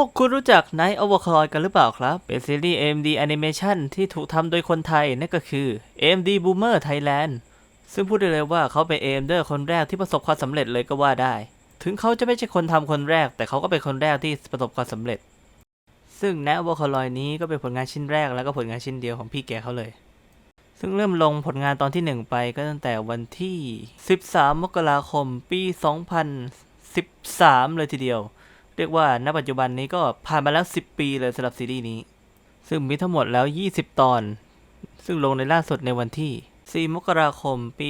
วกคุณรู้จัก Night Overclock กันหรือเปล่าครับ เป็นซีรีส์ AMD Animation ที่ถูกทำโดยคนไทย นั่นก็คือ AMD Boomer Thailand ซึ่งพูดได้เลยว่าเขาเป็น AMD คนแรกที่ประสบความสำเร็จเลยก็ว่าได้ ถึงเขาจะไม่ใช่คนทำคนแรก แต่เขาก็เป็นคนแรกที่ประสบความสำเร็จ ซึ่ง Night Overclock นี้ก็เป็นผลงานชิ้นแรกแล้วก็ผลงานชิ้นเดียวของพี่แกเขาเลย ซึ่งเริ่มลงผลงานตอนที่ 1 ไปก็ตั้งแต่วันที่ 13 มกราคม ปี 2013 เลยทีเดียว เรียกว่าณปัจจุบันนี้ก็ผ่านมาแล้ว 10 ปีเลยสำหรับซีรีส์นี้ ซึ่งมีทั้งหมดแล้ว 20 ตอน ซึ่งลงในล่าสุดในวันที่ 4 มกราคม ปี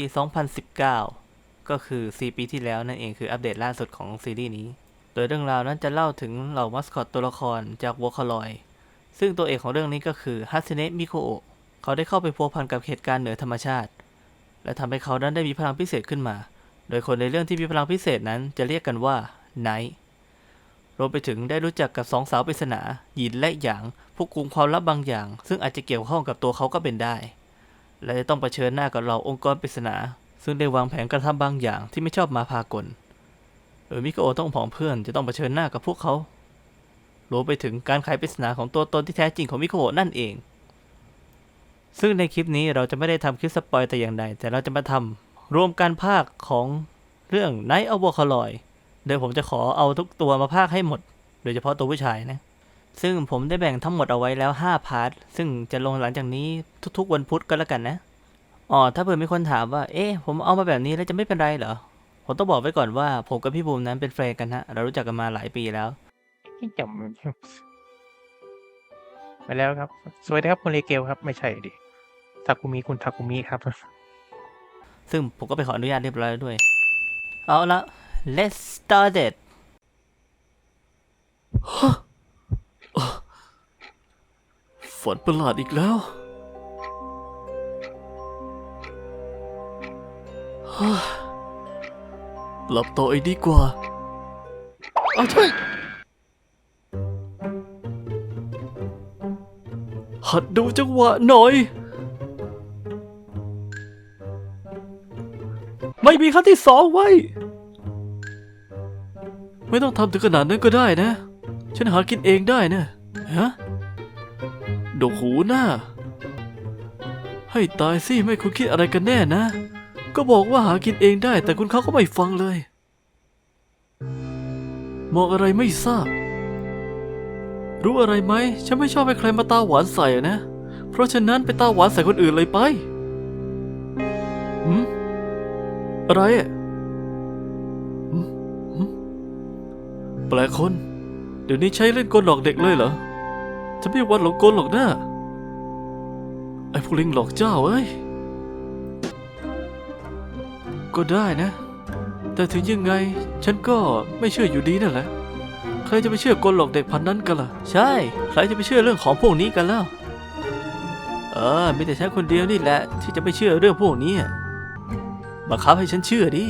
2019 ก็คือ 4 ปีที่แล้วนั่นเองคืออัปเดตล่าสุดของซีรีส์นี้ โดยเรื่องราวนั้นจะเล่าถึงเหล่ามัสคอตตัวละครจากวอคลอย ซึ่งตัวเอกของเรื่องนี้ก็คือฮัตสึเนะมิโคโอะเขาได้เข้าไปพัวพันกับเหตุการณ์เหนือธรรมชาติ และทำให้เขานั้นได้มีพลังพิเศษขึ้นมา โดยคนในเรื่องที่มีพลังพิเศษนั้นจะเรียกกันว่าไนท์ รวมไปถึงได้รู้จักกับสองสาวปริศนาหยินและหยางผู้กุมความลับบางอย่าง ซึ่งอาจจะเกี่ยวข้องกับตัวเขาก็เป็นได้ และจะต้องเผชิญหน้ากับเหล่าองค์กรปริศนา ซึ่งได้วางแผนกระทำบางอย่างที่ไม่ชอบมาพากลโดยมิโกโอต้องผองเพื่อนจะต้องเผชิญหน้ากับพวกเขารวมไปถึงการไขปริศนาของตัวตนที่แท้จริงของมิโกโอะนั่นเอง ซึ่งในคลิปนี้เราจะไม่ได้ทำคลิปสปอยแต่อย่างใดแต่เราจะมาทำรวมการภาคของเรื่อง Night of w a r c l o y โดยผมจะขอเอาทุกตัวมาภาคให้หมด โดยเฉพาะตัวผู้ชายนะ ซึ่งผมได้แบ่งทั้งหมดเอาไว้แล้ว 5 พาร์ท ซึ่งจะลงหลังจากนี้ทุกๆวันพุธก็แล้วกันนะ อ๋อ ถ้าเผื่อมีคนถามว่า เอ๊ะ ผมเอามาแบบนี้แล้วจะไม่เป็นไรเหรอ ผมต้องบอกไว้ก่อนว่า ผมกับพี่บูมนั้นเป็นแฟนกันฮะ เรารู้จักกันมาหลายปีแล้ว ที่จำไปแล้วครับ สวัสดีครับคุณเลเกลครับ ไม่ใช่ดิทาคุมิคุณทาคุมิครับ ซึ่งผมก็ไปขออนุญาตเรียบร้อยแล้วด้วย เอาละ let's start it ฝันประหลาดอีกแล้วฮ่าหลับต่ออีกดีกว่าอ้าวใช่หัดดูจังหวะหน่อย ไม่มีขั้นที่สองไว้ ไม่ต้องทำถึงขนาดนั้นก็ได้นะ ฉันหากินเองได้นะฮะดกหูหน้า ให้ตายสิไม่คุณคิดอะไรกันแน่นะ ก็บอกว่าหากินเองได้ แต่คุณเขาก็ไม่ฟังเลยมองอะไรไม่ทราบ รู้อะไรไหม ฉันไม่ชอบให้ใครมาตาหวานใส่นะ เพราะฉะนั้นไปตาหวานใส่คนอื่นเลยไป หืม อะไรอะ แปลกคน เดี๋ยวนี้ใช้เล่นกลหลอกเด็กเลยเหรอจะไม่วันหลงกลหรอกนะไอ้พวกลิงหลอกเจ้าเอ้ย ก็ได้นะ แต่ถึงยังไงฉันก็ไม่เชื่ออยู่ดีนั่นแหละ ใครจะไปเชื่อกลหลอกเด็กพันนั้นกันล่ะ ใช่ ใครจะไปเชื่อเรื่องของพวกนี้กันแล้ว เออ มีแต่ฉันคนเดียวนี่แหละ ที่จะไม่เชื่อเรื่องพวกนี้อะบังคับให้ฉันเชื่อดิ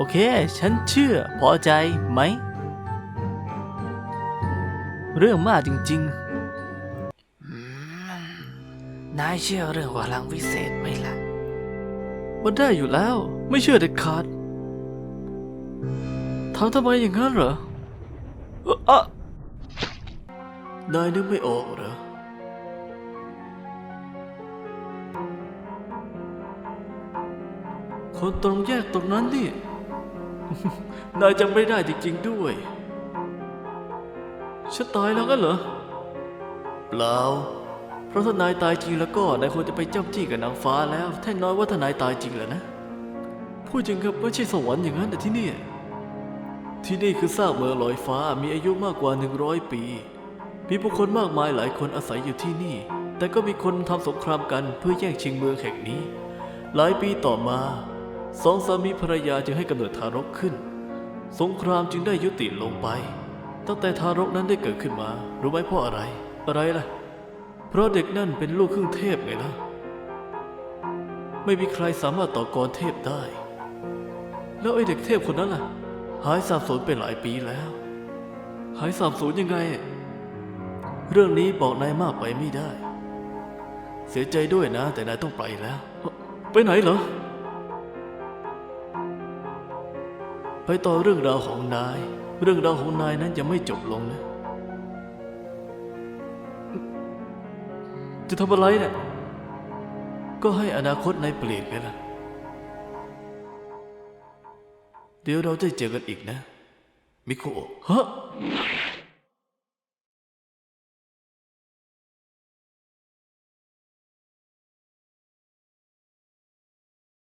โอเค ฉันเชื่อพอใจไหม เรื่องมากจริง ๆ นายเชื่อเรื่องพลังวิเศษไหมล่ะมันได้อยู่แล้ว ไม่เชื่อเด็ดขาดถามทำไมอย่างนั้นเหรอเอ่ออะนายนึกไม่ออกเหรอ คนตรงแยกตรงนั้นนี่ นายจำไม่ได้จริง ๆ ด้วย ฉันตายแล้วกันเหรอ เปล่า เพราะถ้านายตายจริงแล้วก็นายควรจะไปจ้ำจี้กับนางฟ้าแล้ว แท่งน้อยว่าถ้านายตายจริงแล้วนะ พูดจริงครับไม่ใช่สวรรค์อย่างนั้นแต่ที่นี่ ที่นี่คือซากเมืองลอยฟ้ามีอายุมากกว่า 100 ปี มีผู้คนมากมายหลายคนอาศัยอยู่ที่นี่ แต่ก็มีคนทำสงครามกันเพื่อแย่งชิงเมืองแห่งนี้ หลายปีต่อมา สองสามีภรรยาจึงให้กำเนิดทารกขึ้น สงครามจึงได้ยุติลงไป ตั้งแต่ทารกนั้นได้เกิดขึ้นมา รู้ไหมเพราะอะไร อะไรล่ะ เพราะเด็กนั่นเป็นลูกครึ่งเทพไงล่ะ ไม่มีใครสามารถต่อกรเทพได้ แล้วไอ้เด็กเทพคนนั้นล่ะ หายสาบสูญไปหลายปีแล้ว หายสาบสูญยังไง เรื่องนี้บอกนายมากไปไม่ได้ เสียใจด้วยนะ แต่นายต้องไปแล้ว ไปไหนเหรอ ไปต่อเรื่องราวของนาย เรื่องราวของนายนั้นยังไม่จบลงนะ จะทำอะไรเนี่ยก็ให้อนาคตนายเปลี่ยนไปล่ะเดี๋ยวเราจะเจอกันอีกนะ มิโกะฮะ